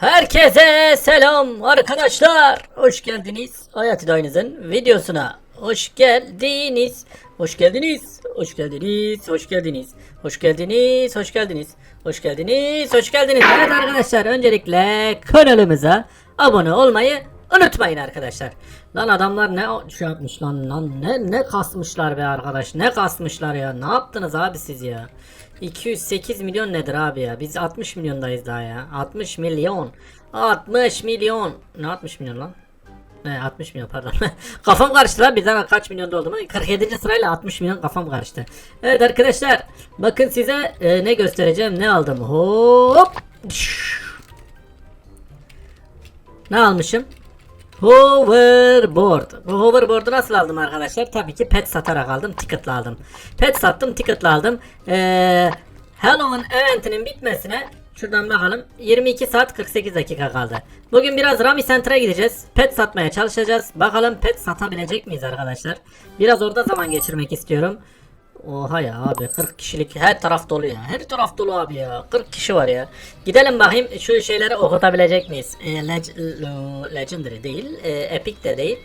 Herkese selam arkadaşlar. Hoş geldiniz. Hayat İdayınızın videosuna. Hoş geldiniz. Hoş geldiniz. Hoş geldiniz. Hoş geldiniz. Hoş geldiniz. Hoş geldiniz. Hoş geldiniz. Hoş geldiniz. Evet arkadaşlar öncelikle kanalımıza abone olmayı unutmayın arkadaşlar. Lan adamlar ne şey yapmış lan lan ne ne kasmışlar be arkadaş. Ne kasmışlar ya. Ne yaptınız abi siz ya? 208 milyon nedir abi ya? Biz 60 milyondayız daha ya. 60 milyon. 60 milyon. Ne 60 milyon lan? Ne 60 milyon pardon. kafam karıştı lan birden kaç milyonda oldu mu? 47. sırayla 60 milyon kafam karıştı. Evet arkadaşlar bakın size e, ne göstereceğim ne aldım. Hop. Ne almışım? Hoverboard. Bu hoverboard'u nasıl aldım arkadaşlar? Tabii ki pet satarak aldım, ticket'la aldım. Pet sattım, ticket'la aldım. Ee, Halloween eventinin bitmesine şuradan bakalım. 22 saat 48 dakika kaldı. Bugün biraz Rami Center'a gideceğiz. Pet satmaya çalışacağız. Bakalım pet satabilecek miyiz arkadaşlar? Biraz orada zaman geçirmek istiyorum. Oha ya abi 40 kişilik her taraf dolu ya. Her taraf dolu abi ya. 40 kişi var ya. Gidelim bakayım şu şeyleri okutabilecek miyiz? E, leg- legendary değil. E, epic de değil.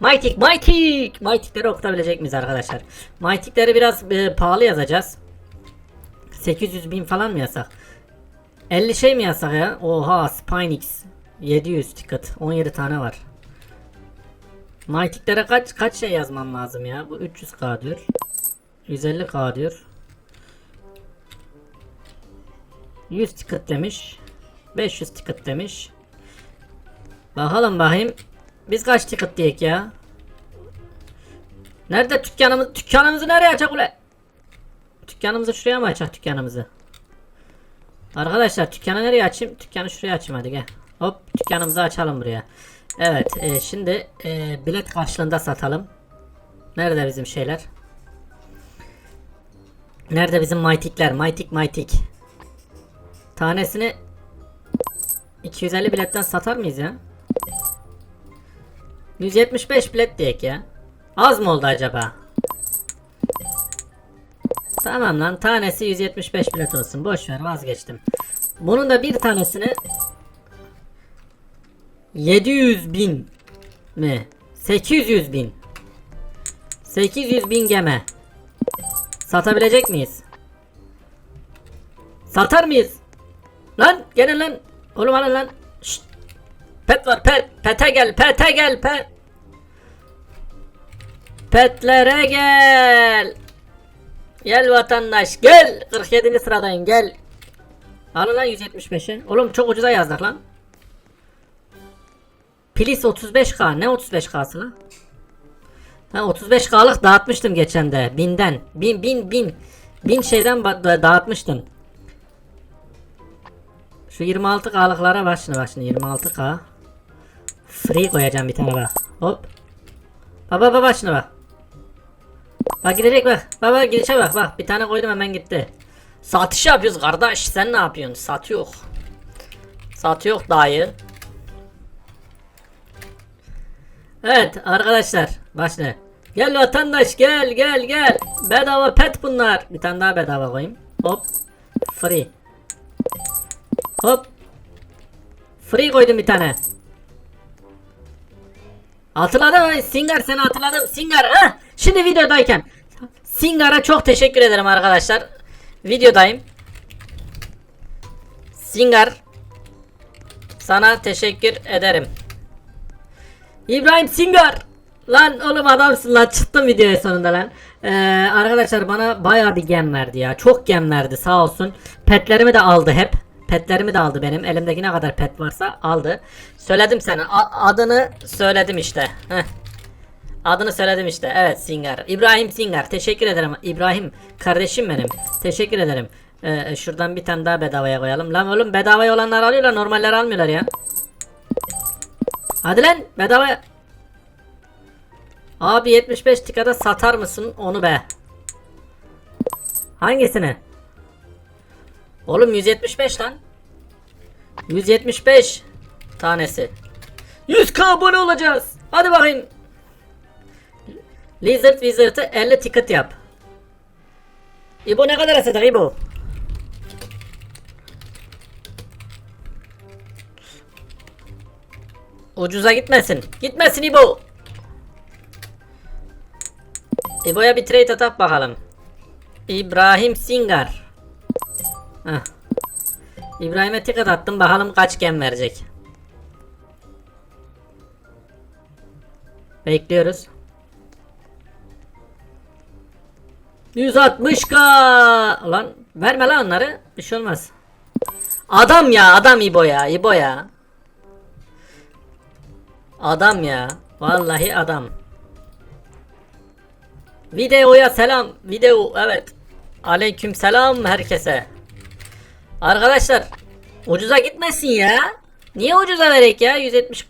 Mythic, Mythic! Mythic'leri okutabilecek miyiz arkadaşlar? Mythic'leri biraz e, pahalı yazacağız. 800 bin falan mı yasak? 50 şey mi yasak ya? Oha Spinix. 700 ticket. 17 tane var. Mythic'lere kaç kaç şey yazmam lazım ya? Bu 300k diyor. 150k diyor. 100 ticket demiş. 500 ticket demiş. Bakalım bakayım. Biz kaç ticket diyek ya? Nerede dükkanımız? Dükkanımızı nereye açacak ule? Dükkanımızı şuraya mı açacak dükkanımızı? Arkadaşlar dükkanı nereye açayım? Dükkanı şuraya açayım hadi gel. Hop dükkanımızı açalım buraya. Evet e, şimdi e, bilet karşılığında satalım. Nerede bizim şeyler? Nerede bizim Mytikler? Mytik Mytik. Tanesini 250 biletten satar mıyız ya? 175 bilet diyek ya. Az mı oldu acaba? Tamam lan tanesi 175 bilet olsun. Boş ver vazgeçtim. Bunun da bir tanesini 700 bin mi? 800 bin. 800 bin geme. Satabilecek miyiz? Satar mıyız? Lan gelin lan. Oğlum alın lan. Şşt. Pet var pet. Pete gel pete gel pet. Petlere gel. Gel vatandaş gel. 47. sıradayım gel. Alın lan 175'i. Oğlum çok ucuza yazdık lan. Pilis 35k. Ne 35k'sı lan? Ha 35k'lık dağıtmıştım geçen de. Binden. Bin bin bin. Bin şeyden dağıtmıştım. Şu 26k'lıklara bak şimdi bak şimdi 26k. Free koyacağım bir tane bak. Hop. Baba baba şimdi bak. Bak gidecek bak. Baba gidişe bak bak. Bir tane koydum hemen gitti. Satış yapıyoruz kardeş. Sen ne yapıyorsun? Satıyor. Satıyor dayı. Evet arkadaşlar başla. Gel vatandaş gel gel gel. Bedava pet bunlar. Bir tane daha bedava koyayım. Hop. Free. Hop. Free koydum bir tane. Hatırladım Singar seni hatırladım. Singar ha. Şimdi videodayken. Singar'a çok teşekkür ederim arkadaşlar. Videodayım. Singar. Sana teşekkür ederim. İbrahim Singar. Lan oğlum adamsın lan çıktım videoya sonunda lan. Ee, arkadaşlar bana bayağı bir gem verdi ya. Çok gem verdi sağ olsun. Petlerimi de aldı hep. Petlerimi de aldı benim. Elimdeki ne kadar pet varsa aldı. Söyledim sana. Adını söyledim işte. Heh. Adını söyledim işte. Evet Singar. İbrahim Singar. Teşekkür ederim. İbrahim kardeşim benim. Teşekkür ederim. Ee, şuradan bir tane daha bedavaya koyalım. Lan oğlum bedavaya olanlar alıyorlar. Normaller almıyorlar ya. Hadi lan bedava. Abi 75 tikada satar mısın onu be? Hangisini? Oğlum 175 lan. 175 tanesi. 100k abone olacağız. Hadi bakayım. Lizard Wizard'ı 50 ticket yap. İbo ne kadar satacak İbo? Ucuza gitmesin. Gitmesin İbo. İbo'ya bir trade atak bakalım. İbrahim Singar. İbrahim'e ticket attım bakalım kaç gem verecek. Bekliyoruz. 160k lan verme lan onları bir şey olmaz. Adam ya adam İbo ya İbo ya. Adam ya vallahi adam. Videoya selam video evet. Aleyküm selam herkese. Arkadaşlar ucuza gitmesin ya. Niye ucuza verek ya 170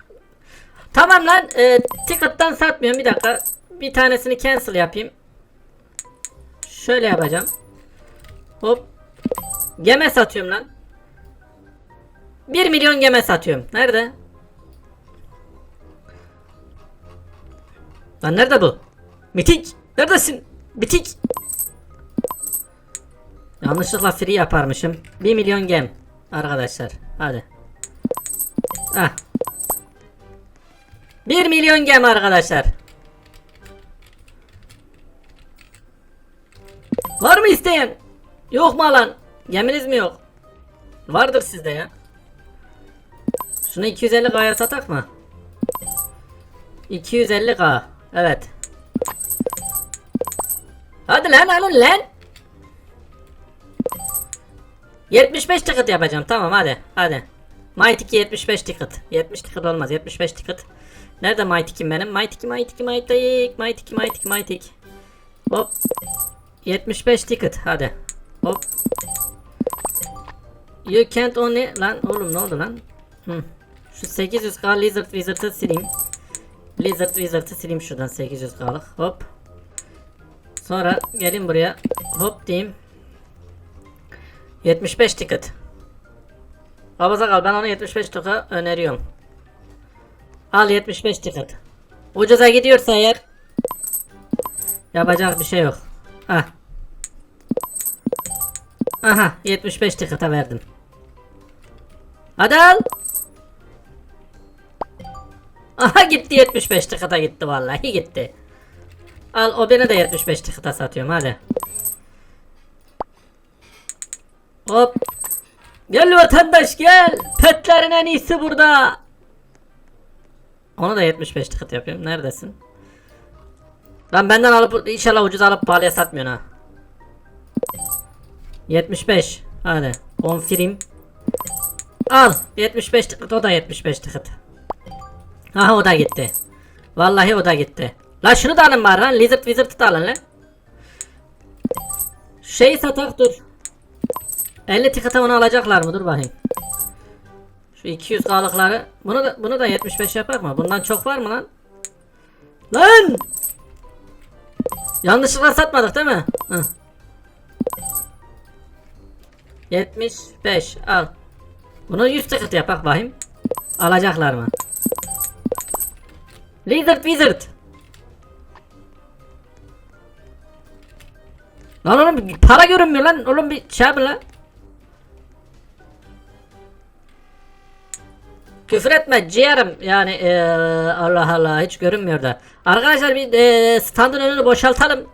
Tamam lan e, ticket'tan satmıyorum bir dakika. Bir tanesini cancel yapayım. Şöyle yapacağım. Hop. Geme satıyorum lan. 1 milyon geme satıyorum. Nerede? Lan nerede bu? Mitik. Neredesin? Mitik. Yanlışlıkla free yaparmışım. 1 milyon gem. Arkadaşlar. Hadi. Ah. 1 milyon gem arkadaşlar. Var mı isteyen? Yok mu alan? Geminiz mi yok? Vardır sizde ya. Şunu 250k'ya satak mı? 250k. Evet. Hadi lan alın lan. 75 ticket yapacağım. Tamam hadi. Hadi. Might 2 75 ticket. 70 ticket olmaz. 75 ticket. Nerede Might 2 benim? Might 2 Might 2 Might 2 Might 2 Might 2 Might 2. Hop. 75 ticket. Hadi. Hop. You can't only lan oğlum ne oldu lan? Hı. Şu 800k Lizard Wizard'ı sileyim. Lizard Wizard'ı sileyim şuradan 800k'lık. Hop. Sonra gelin buraya. Hop diyeyim. 75 ticket. Babaza kal ben onu 75 toka öneriyorum. Al 75 ticket. Ucuza gidiyorsa eğer yapacak bir şey yok. Ah. Aha 75 ticket'a verdim. Hadi al. Aha gitti 75 ticket'a gitti vallahi gitti. Al o beni de 75 ticket'a satıyorum hadi. Hop. Gel vatandaş gel. Petlerin en iyisi burada. Onu da 75 ticket yapıyorum. Neredesin? Lan benden alıp inşallah ucuz alıp pahalıya satmıyorsun ha. 75. Hadi. Confirm. Al. 75 ticket. O da 75 ticket. Aha o da gitti. Vallahi o da gitti. La şunu da alın bari lan. Lizard Wizard'ı da alın lan. Şeyi satak dur. 50 ticket'a onu alacaklar mı? Dur bakayım. Şu 200 kalıkları. Bunu da bunu da 75 yapar mı? Bundan çok var mı lan? Lan! Yanlışlıkla satmadık değil mi? Hı. 75 al. Bunu 100 ticket yap bak bakayım. Alacaklar mı? Lizard Wizard. Lan oğlum para görünmüyor lan. Oğlum bir şey yapın lan. Küfür etme ciğerim yani eee, Allah Allah hiç görünmüyor da. Arkadaşlar bir eee, standın önünü boşaltalım.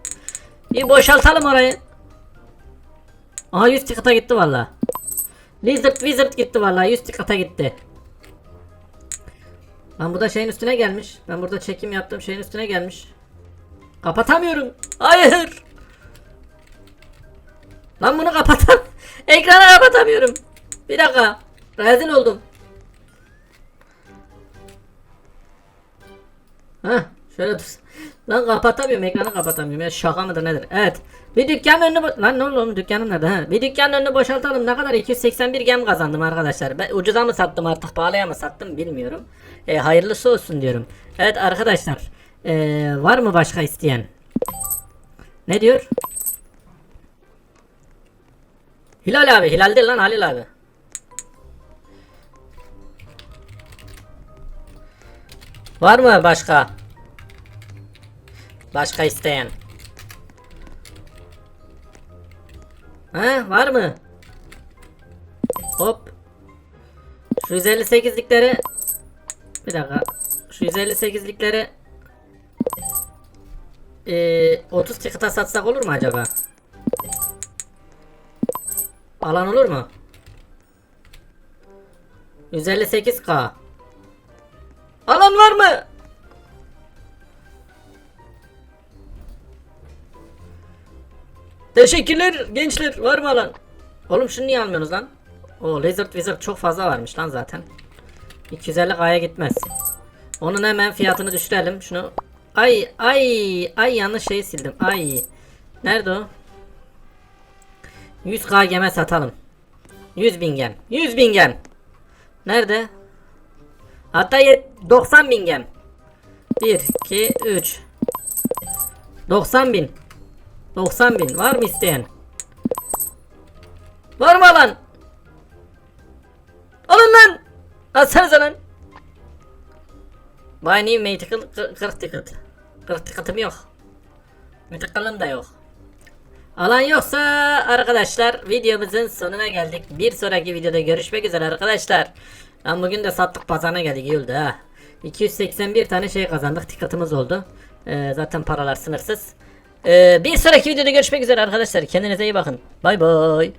Bir boşaltalım orayı. Aha 100 ticket'a gitti valla. Lizard Wizard gitti valla 100 ticket'a gitti. Lan bu da şeyin üstüne gelmiş. Ben burada çekim yaptım şeyin üstüne gelmiş. Kapatamıyorum. Hayır. Lan bunu kapatam. Ekranı kapatamıyorum. Bir dakika. Rezil oldum. Heh, şöyle dur. Lan kapatamıyorum ekranı kapatamıyorum ya şaka mıdır nedir? Evet. Bir dükkanın önünü lan ne oldu oğlum dükkanım nerede? Ha? Bir dükkanın önünü boşaltalım. Ne kadar 281 gem kazandım arkadaşlar. Ben ucuza mı sattım artık pahalıya mı sattım bilmiyorum. E, hayırlısı olsun diyorum. Evet arkadaşlar. E, var mı başka isteyen? Ne diyor? Hilal abi, Hilal değil lan Halil abi. Var mı başka? Başka isteyen? Ha, var mı? Hop. Şu 158'likleri Bir dakika. Şu 158'likleri ee, 30 ticket'a satsak olur mu acaba? Alan olur mu? 158k. Alan var mı? Teşekkürler gençler. Var mı alan? Oğlum şunu niye almıyorsunuz lan? O Lizard Wizard çok fazla varmış lan zaten. 250k'ya gitmez. Onun hemen fiyatını düşürelim. Şunu Ay ay ay yanlış şeyi sildim. Ay. Nerede o? 100k geme satalım. 100 bin gem. 100 bin gem. Nerede? Hatta yet- 90 bin gem. 1, 2, 3. 90 bin. 90 bin. Var mı isteyen? Var mı alan? Alın lan. Alsanıza lan. Buy new mythical 40 ticket. 40 ticket'ım yok. Mythical'ım da yok. Alan yoksa arkadaşlar videomuzun sonuna geldik. Bir sonraki videoda görüşmek üzere arkadaşlar. Lan bugün de sattık pazarına geldik iyi ha. 281 tane şey kazandık ticket'ımız oldu. Ee, zaten paralar sınırsız. Ee, bir sonraki videoda görüşmek üzere arkadaşlar. Kendinize iyi bakın. Bay bay.